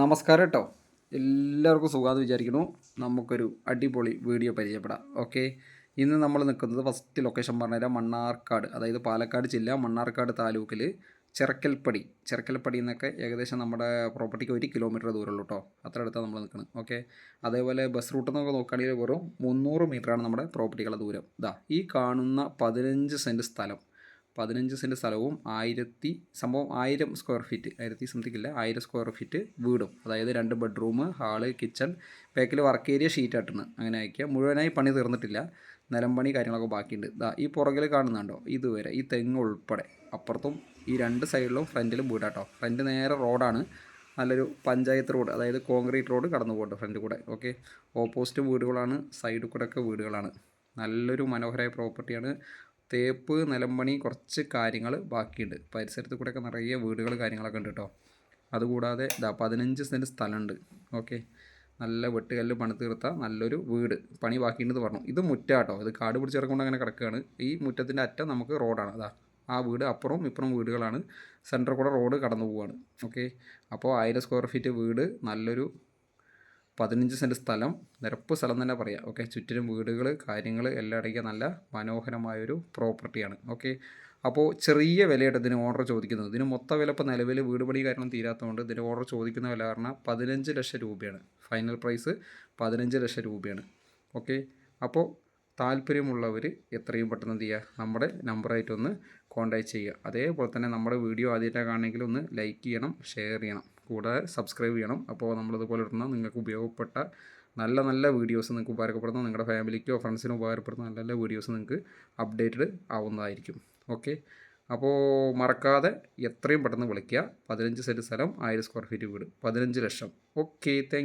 നമസ്കാരം കേട്ടോ എല്ലാവർക്കും സുഖാന്ന് വിചാരിക്കുന്നു. നമുക്കൊരു അടിപൊളി വീഡിയോ പരിചയപ്പെടാം. ഓക്കെ? ഇന്ന് നമ്മൾ നിൽക്കുന്നത് ഫസ്റ്റ് ലൊക്കേഷൻ പറഞ്ഞുതരാം. മണ്ണാർക്കാട് അതായത് പാലക്കാട് ജില്ല മണ്ണാർക്കാട് താലൂക്കിൽ ചിറക്കൽപ്പടി. ചിറക്കൽപ്പടി എന്നൊക്കെ ഏകദേശം നമ്മുടെ പ്രോപ്പർട്ടിക്ക് ഒരു കിലോമീറ്റർ ദൂരമുള്ളൂ കേട്ടോ അത്ര അടുത്താണ് നമ്മൾ നിൽക്കുന്നത് ഓക്കെ? അതേപോലെ ബസ് റൂട്ട് എന്നൊക്കെ നോക്കുകയാണെങ്കിൽ വെറും മുന്നൂറ് മീറ്ററാണ് നമ്മുടെ പ്രോപ്പർട്ടികളുടെ ദൂരം. ഇതാ ഈ കാണുന്ന പതിനഞ്ച് സെന്റ് സ്ഥലം. പതിനഞ്ച് സെന്റ് സ്ഥലവും ആയിരത്തി സംഭവം ആയിരം സ്ക്വയർ ഫീറ്റ് ആയിരത്തി സംതിങ് ഇല്ല ആയിരം സ്ക്വയർ ഫീറ്റ് വീടും. അതായത് രണ്ട് ബെഡ്റൂം ഹാൾ കിച്ചൺ ബാക്കിൽ വർക്ക് ഏരിയ ഷീറ്റ് ആട്ടുന്നത് അങ്ങനെ അയക്കുക മുഴുവനായി പണി തീർന്നിട്ടില്ല. നിലം പണി കാര്യങ്ങളൊക്കെ ബാക്കിയുണ്ട്. ദാ ഈ പുറകിൽ കാണുന്നുണ്ടോ? ഇതുവരെ ഈ തെങ്ങ് ഉൾപ്പെടെ. അപ്പുറത്തും ഈ രണ്ട് സൈഡിലും ഫ്രണ്ടിലും വീടാട്ടോ. ഫ്രണ്ട് നേരെ റോഡാണ് നല്ലൊരു പഞ്ചായത്ത് റോഡ് അതായത് കോൺക്രീറ്റ് റോഡ് കടന്നു പോകുന്നുണ്ട് ഫ്രണ്ട് കൂടെ. ഓക്കെ ഓപ്പോസിറ്റ് വീടുകളാണ് സൈഡിൽ കൂടെ ഒക്കെ വീടുകളാണ്. നല്ലൊരു മനോഹരമായ പ്രോപ്പർട്ടിയാണ് തേപ്പ് നിലമ്പണി കുറച്ച് കാര്യങ്ങൾ ബാക്കിയുണ്ട്. പരിസരത്ത് കൂടെയൊക്കെ നിറയെ വീടുകൾ കാര്യങ്ങളൊക്കെ ഉണ്ട് കേട്ടോ. അതുകൂടാതെ ഇതാ പതിനഞ്ച് സെന്റ് സ്ഥലമുണ്ട്. ഓക്കെ. നല്ല വെട്ടുകല്ല് പണി തീർത്ത നല്ലൊരു വീട്. പണി ബാക്കിയുണ്ടെന്ന് പറഞ്ഞു. ഇത് മുറ്റാട്ടോ ഇത് കാട് പിടിച്ചിറക്കൊണ്ട് അങ്ങനെ കിടക്കുകയാണ്. ഈ മുറ്റത്തിന്റെ അറ്റം നമുക്ക് റോഡാണ്. അതാ ആ വീട് അപ്പുറവും ഇപ്പുറം വീടുകളാണ്. സെന്ററിൽ കൂടെ റോഡ് കടന്നു പോവുകയാണ്. ഓക്കെ. അപ്പോൾ ആയിരം സ്ക്വയർ ഫീറ്റ് വീട് നല്ലൊരു പതിനഞ്ച് സെന്റ് സ്ഥലം നിരപ്പ് സ്ഥലം തന്നെ പറയാം. ഓക്കെ? ചുറ്റിലും വീടുകൾ കാര്യങ്ങൾ എല്ലാം അടങ്ങിയ നല്ല മനോഹരമായൊരു പ്രോപ്പർട്ടിയാണ് ഓക്കെ? അപ്പോൾ ചെറിയ വിലയായിട്ട് ഇതിന് ഓർഡർ ചോദിക്കുന്നത്. ഇതിന് മൊത്ത വില ഇപ്പോൾ നിലവിൽ വീട് പണി കാരണം തീരാത്തതുകൊണ്ട് ഇതിന് ഓർഡർ ചോദിക്കുന്ന വില പറഞ്ഞാൽ പതിനഞ്ച് ലക്ഷം രൂപയാണ്. ഫൈനൽ പ്രൈസ് പതിനഞ്ച് ലക്ഷം രൂപയാണ്. ഓക്കെ? അപ്പോൾ താല്പര്യമുള്ളവർ എത്രയും പെട്ടെന്ന് എന്ത് ചെയ്യുക? നമ്മുടെ നമ്പറായിട്ടൊന്ന് കോൺടാക്റ്റ് ചെയ്യുക. അതേപോലെ തന്നെ നമ്മുടെ വീഡിയോ ആദ്യമായിട്ടാണ് കാണണമെങ്കിൽ ഒന്ന് ലൈക്ക് ചെയ്യണം ഷെയർ ചെയ്യണം. കൂടാതെ സബ്സ്ക്രൈബ് ചെയ്യണം. അപ്പോൾ നമ്മളിതുപോലെ ഇടുന്ന നിങ്ങൾക്ക് ഉപയോഗപ്പെട്ട നല്ല നല്ല വീഡിയോസ് നിങ്ങൾക്ക് ഉപകാരപ്പെടുന്ന നിങ്ങളുടെ ഫാമിലിക്കോ ഫ്രണ്ട്സിനോ ഉപകാരപ്പെടുന്ന നല്ല നല്ല വീഡിയോസ് നിങ്ങൾക്ക് അപ്ഡേറ്റഡ് ആവുന്നതായിരിക്കും. ഓക്കെ അപ്പോൾ മറക്കാതെ എത്രയും പെട്ടെന്ന് വിളിക്കുക. പതിനഞ്ച് സെന്റ് സ്ഥലം ആയിരം സ്ക്വയർ ഫീറ്റ് വീട്. പതിനഞ്ച് ലക്ഷം. Okay thank